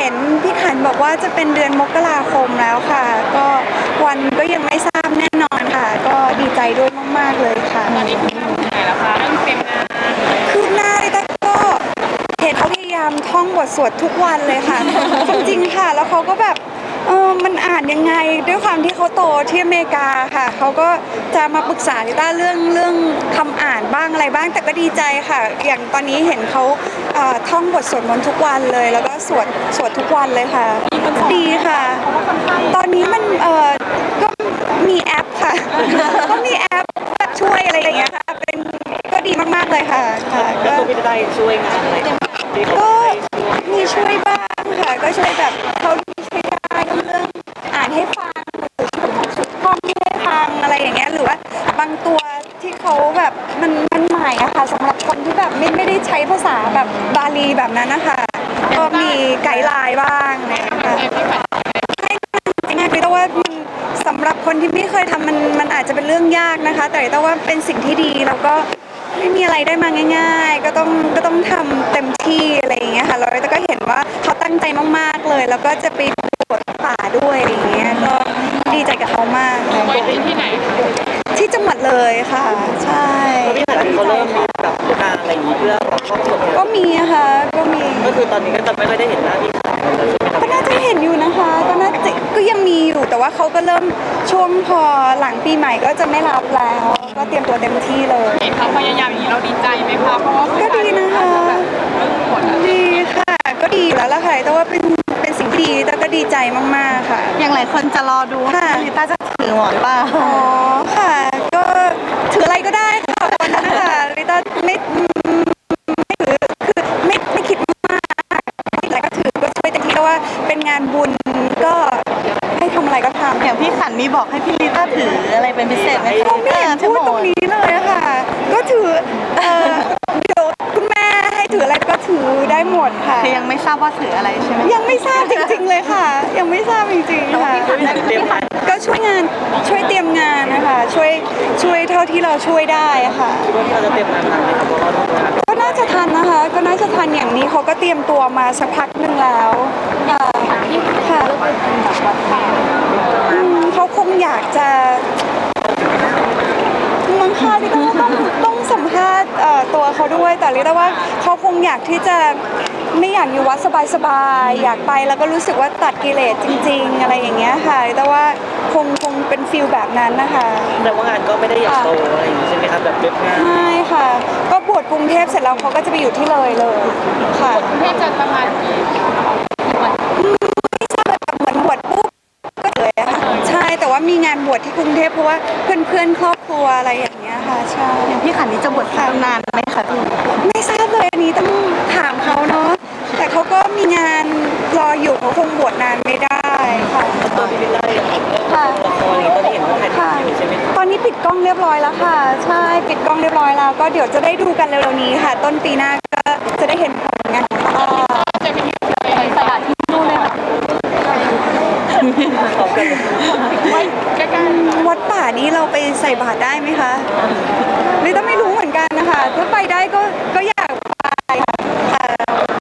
ห็นพี่ขันบอกว่าจะเป็นเดือนมกราคมแล้วค่ะ ก็วันก็ยังไม่ทราบแน่นอนค่ะ ก็ดีใจด้วยมากๆเลยค่ะ ตอนนี้คุณไหนแล้วคะเรื่องเตรียมงานคืบหน้าเลยแต่ก็เห็นเขาพยายามท่องบทสวดทุกวันเลยค่ะ จริงๆค่ะ แล้วเขาก็แบบเออมันอ่านยังไงด้วยความที่เขาโตที่อเมริกาค่ะ เขาก็จะมาปรึกษาลิต้าเรื่องเรื่องคำอ่านบ้างอะไรบ้างแต่ก็ดีใจค่ะ อย่างตอนนี้เห็นเขาเอ่อท่องบทสวดมนต์ทุกวันเลย แล้วก็สวดสวดทุกวันเลยค่ะ ดีค่ะ ตอนนี้มันเออก็มีแอปค่ะ ก็มีแอปแบบช่วยอะไรอย่างเงี้ยค่ะ เป็นก็ดีมากๆเลยค่ะค่ะแล้วก็ตัวพี่ได้ช่วยงานอะไรที่เขาก็ให้ช่วยมีช่วยบ้างค่ะ ก็ช่วยแบบเขาที่ช่วยได้ก็เรื่องอ่านให้ฟังหรือท่องให้ฟังอะไรอย่างเงี้ยหรือว่าบางตัวที่เขาแบบมันมันให ม่อะค่ะสำหรับคนที่แบบไม่ไม่ได้ใช้ภาษาแบบบาลีแบบนั้นนะคะก็มีไกด์ไลน์บ้างอะคะเตรียมที่ขันจแต่ว่ามันสำหรับคนที่ไม่เคยทำมันมันอาจจะเป็นเรื่องยากนะคะ แต่แต่ว่าเป็นสิ่งที่ดีแล้วก็ไม่มีอะไรได้มาง่าย ๆ ก็ต้องก็ต้องทำเต็มที่อะไรอย่างเงี้ยค่ะแล้วแต่ก็เห็นว่าเขาตั้งใจมากๆเลย แล้วก็จะไปบวชป่าด้วยอะไรอย่างเงี้ยก็ดีใจกับเขามากไว้ที่ที่ไหนคะ ที่จังหวัดเลยค่ะ ใช่แล้วพี่หันเขาเริ่มมีแบบงานอะไรอย่างนี้เพื่อแบบครอบครัวก็มีนะคะก็มีก็คือตอนนี้ก็จะไม่ค่อยได้เห็นหน้าพี่ขันเลยใช่ไหมครับก็น่าจะเห็นอยู่นะคะก็น่าจะก็ยังมีอยู่แต่ว่าเขาก็เริ่มช่วงพอหลังปีใหม่ก็จะไม่รับแล้ว ก็เตรียมตัวเต็มที่เลยเห็นเขาพยายามอย่างนี้เราดีใจไหมคะเพราะว่าก็ดีนะคะเรื่องบทอะดีค่ะ ก็ดีอยู่แล้วล่ะค่ะแต่ว่าเป็นเป็นสิ่งที่ดีแต่ก็ดีใจมากๆค่ะ อย่างหลายคนจะรอดูว่าค่ะ ลิต้าจะถือหมอนเปล่า อ๋อ งานบุญก็ให้ทำอะไรก็ทำอย่างพี่ขันมีบอกให้พี่ลิต้าถืออะไรเป็นพิเศษไหมคะไม่เห็นถืพูดหมตรงนี้เลยอะค่ะ ก็ถือเออเดี๋ยวคุณแม่ให้ถืออะไรก็ถือได้หมดค่ะ คือยังไม่ทราบว่าถืออะไรใช่ไหมยังไม่ทราบจริงๆเลยค่ะาที่เราช่วยได้อะค่ะคิดว่าพี่เราจะเตรียมงานทันไหมครับเพราะว่าทำงานก็น่าจะทันนะคะ ก็น่าจะทันอย่างนี้เขาก็เตรียมตัวมาสักพักหนึ่งแล้วค่ะค่ะอืมเขาคงอยากจะมังค่ะที่ต้องต้องต้องสัมภาษณ์เอ่อตัวเขาด้วย แต่เรียกได้ว่าเขาคงอยากที่จะ ไม่อยากอยู่วัดสบายๆ อยากไปแล้วก็รู้สึกว่าตัดกิเลสจริง ๆ อะไรอย่างเงี้ยค่ะ แต่ว่าคงคงเป็นฟิลแบบนั้นนะคะ แต่ว่างานก็ไม่ได้ใหญ่โตอะไรอย่างนี้ใช่ไหมครับแบบเล็กงานไม่ค่ะ ก็บวชกรุงเทพเสร็จแล้วเขาก็จะไปอยู่ที่เลยเลยค่ะกรุงเทพจะประมาณกี่วันไม่ทราบแบบเหมือนบวชปุ๊บก็เลยอะค่ะใช่แต่ว่ามีงานบวชที่กรุงเทพเพราะว่าเพื่อนๆครอบครัวอะไรอย่างเงี้ยค่ะใช่อย่างพี่ขันนี้จะบวชนานไหมคะพี่ไม่ทราบเลยอันนี้ต้องถามเขาเนาะแต่ เขาก็มีงานรออยู่เขาคงบวชนานไม่ได้ค่ะตัวพี่วิลล่าอย่างอีกเรื่องละครนี้ตอนนี้เห็นว่าถ่ายอยู่ใช่ไหมตอนนี้ปิดกล้องเรียบร้อยแล้วค่ะ ใช่ปิดกล้องเรียบร้อยแล้ว ก็เดี๋ยวจะได้ดูกันเร็วๆนี้ค่ะ ต้นปีหน้าก็จะได้เห็นผลงานของเราจะมีไปตลาดที่นู่นเลยค่ะวัดป่านี้เราไปใส่บาตรได้ไหมคะลิต้าไม่รู้เหมือนกันนะคะถ้าไปได้ก็ก็